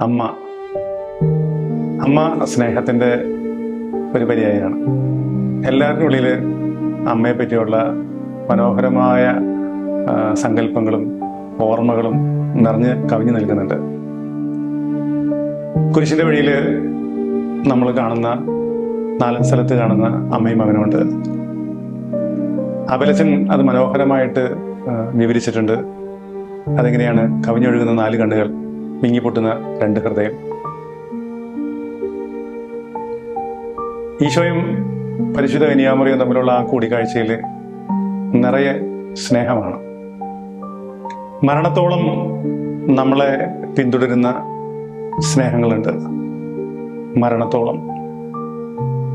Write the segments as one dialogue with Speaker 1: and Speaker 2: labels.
Speaker 1: അമ്മ. അമ്മ സ്നേഹത്തിന്റെ ഒരു പര്യായമാണ് എല്ലാവരുടെ ഉള്ളിൽ അമ്മയെ പറ്റിയുള്ള മനോഹരമായ സങ്കല്പങ്ങളും ഓർമ്മകളും നിറഞ്ഞ് കവിഞ്ഞു നിൽക്കുന്നുണ്ട്. കുരിശിന്റെ വഴിയിൽ നമ്മൾ കാണുന്ന നാലൻ സ്ഥലത്ത് കാണുന്ന അമ്മയും മകനുമുണ്ട്. അബലച്ചൻ അത് മനോഹരമായിട്ട് വിവരിച്ചിട്ടുണ്ട്. അതെങ്ങനെയാണ് കവിഞ്ഞൊഴുകുന്ന നാല് കണ്ണുകൾ. മിങ്ങിപ്പൊട്ടുന്ന രണ്ട് ഹൃദയം. ഈശോയും പരിശുദ്ധ കന്യാമറിയും തമ്മിലുള്ള ആ കൂടിക്കാഴ്ചയിൽ നിറയെ സ്നേഹമാണ്. മരണത്തോളം നമ്മളെ പിന്തുടരുന്ന സ്നേഹങ്ങളുണ്ട്. മരണത്തോളം.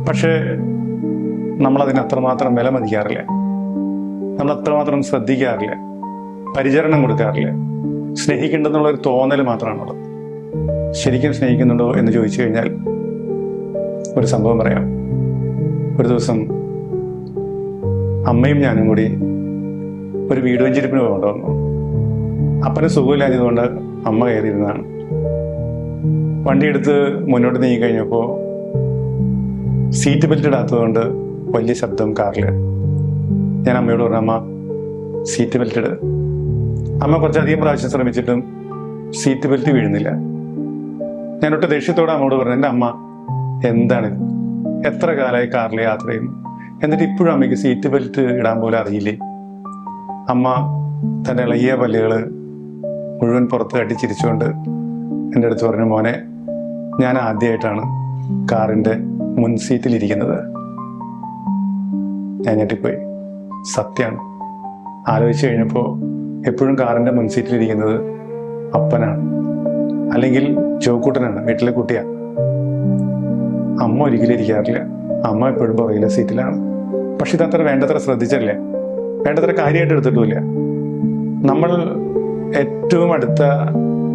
Speaker 1: പക്ഷേ നമ്മളതിന് അത്രമാത്രം വില മതിക്കാറില്ല നമ്മൾ അത്രമാത്രം ശ്രദ്ധിക്കാറില്ല. പരിചരണം കൊടുക്കാറില്ല. സ്നേഹിക്കേണ്ടെന്നുള്ള ഒരു തോന്നൽ മാത്രമാണുള്ളത്. ശരിക്കും സ്നേഹിക്കുന്നുണ്ടോ എന്ന് ചോദിച്ചു കഴിഞ്ഞാൽ ഒരു സംഭവം പറയാം. ഒരു ദിവസം അമ്മയും ഞാനും കൂടി ഒരു വീട് വെഞ്ചിരിപ്പിന് വന്നു. അപ്പന് സുഖമില്ലാഞ്ഞതുകൊണ്ട് അമ്മ കയറിയിരുന്നതാണ്. വണ്ടിയെടുത്ത് മുന്നോട്ട് നീങ്ങി കഴിഞ്ഞപ്പോൾ സീറ്റ് ബെൽറ്റ് ഇടാത്തതുകൊണ്ട് വലിയ ശബ്ദം കാറിൽ ഞാൻ അമ്മയോട് പറഞ്ഞു അമ്മ സീറ്റ് ബെൽറ്റ് ഇട്. അമ്മ കുറച്ചധികം പ്രാവശ്യം ശ്രമിച്ചിട്ടും സീറ്റ് ബെൽറ്റ് വീഴുന്നില്ല. ഞാൻ ഒട്ട് ദേഷ്യത്തോടെ അമ്മയോട് പറഞ്ഞു എന്റെ അമ്മ എന്താണ് എത്ര കാലമായി കാറിൽ യാത്ര ചെയ്യുന്നു? എന്നിട്ട് ഇപ്പോഴും അമ്മയ്ക്ക് സീറ്റ് ബെൽറ്റ് ഇടാൻ പോലും അറിയില്ലേ? അമ്മ തന്റെ ഇളകിയ പല്ലുകൾ മുഴുവൻ പുറത്ത് കട്ടി ചിരിച്ചുകൊണ്ട് എന്റെ അടുത്ത് പറഞ്ഞു മോനെ ഞാൻ ആദ്യമായിട്ടാണ് കാറിന്റെ മുൻ സീറ്റിലിരിക്കുന്നത് ഞാൻ ഞെട്ടിപ്പോയി. സത്യമാണ് ആലോചിച്ച് കഴിഞ്ഞപ്പോൾ എപ്പോഴും കാറിന്റെ മുൻസീറ്റിലിരിക്കുന്നത് അപ്പനാണ്. അല്ലെങ്കിൽ ജോക്കൂട്ടനാണ് വീട്ടിലെ കുട്ടിയാണ് അമ്മ ഒരിക്കലും ഇരിക്കാറില്ല. അമ്മ എപ്പോഴും പുറകിലെ സീറ്റിലാണ്. പക്ഷെ ഇതത്ര വേണ്ടത്ര ശ്രദ്ധിച്ചില്ല? വേണ്ടത്ര കാര്യമായിട്ട് എടുത്തിട്ടുമില്ല. നമ്മൾ ഏറ്റവും അടുത്ത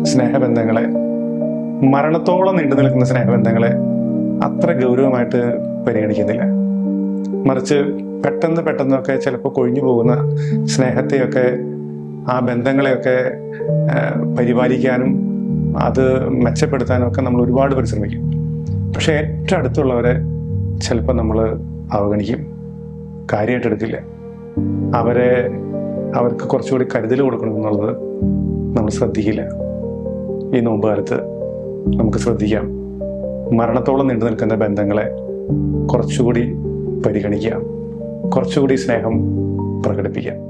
Speaker 1: സ്നേഹബന്ധങ്ങളെ മരണത്തോളം നീണ്ടു നിൽക്കുന്ന സ്നേഹബന്ധങ്ങളെ അത്ര ഗൗരവമായിട്ട് പരിഗണിക്കുന്നില്ല. മറിച്ച് പെട്ടെന്ന് പെട്ടെന്നൊക്കെ ചിലപ്പോൾ കൊഴിഞ്ഞു പോകുന്ന സ്നേഹത്തെയൊക്കെ ആ ബന്ധങ്ങളെയൊക്കെ പരിപാലിക്കാനും അത് മെച്ചപ്പെടുത്താനും ഒക്കെ നമ്മൾ ഒരുപാട് പരിശ്രമിക്കും. പക്ഷേ ഏറ്റവും അടുത്തുള്ളവരെ ചിലപ്പോൾ നമ്മൾ അവഗണിക്കും. കാര്യമായിട്ട് എടുക്കില്ല. അവരെ അവർക്ക് കുറച്ചുകൂടി കരുതൽ കൊടുക്കണം എന്നുള്ളത് നമ്മൾ ശ്രദ്ധിക്കില്ല. ഈ നോമ്പ് കാലത്ത് നമുക്ക് ശ്രദ്ധിക്കാം. മരണത്തോളം നീണ്ടു നിൽക്കുന്ന ബന്ധങ്ങളെ കുറച്ചുകൂടി പരിഗണിക്കാം. കുറച്ചുകൂടി സ്നേഹം പ്രകടിപ്പിക്കാം.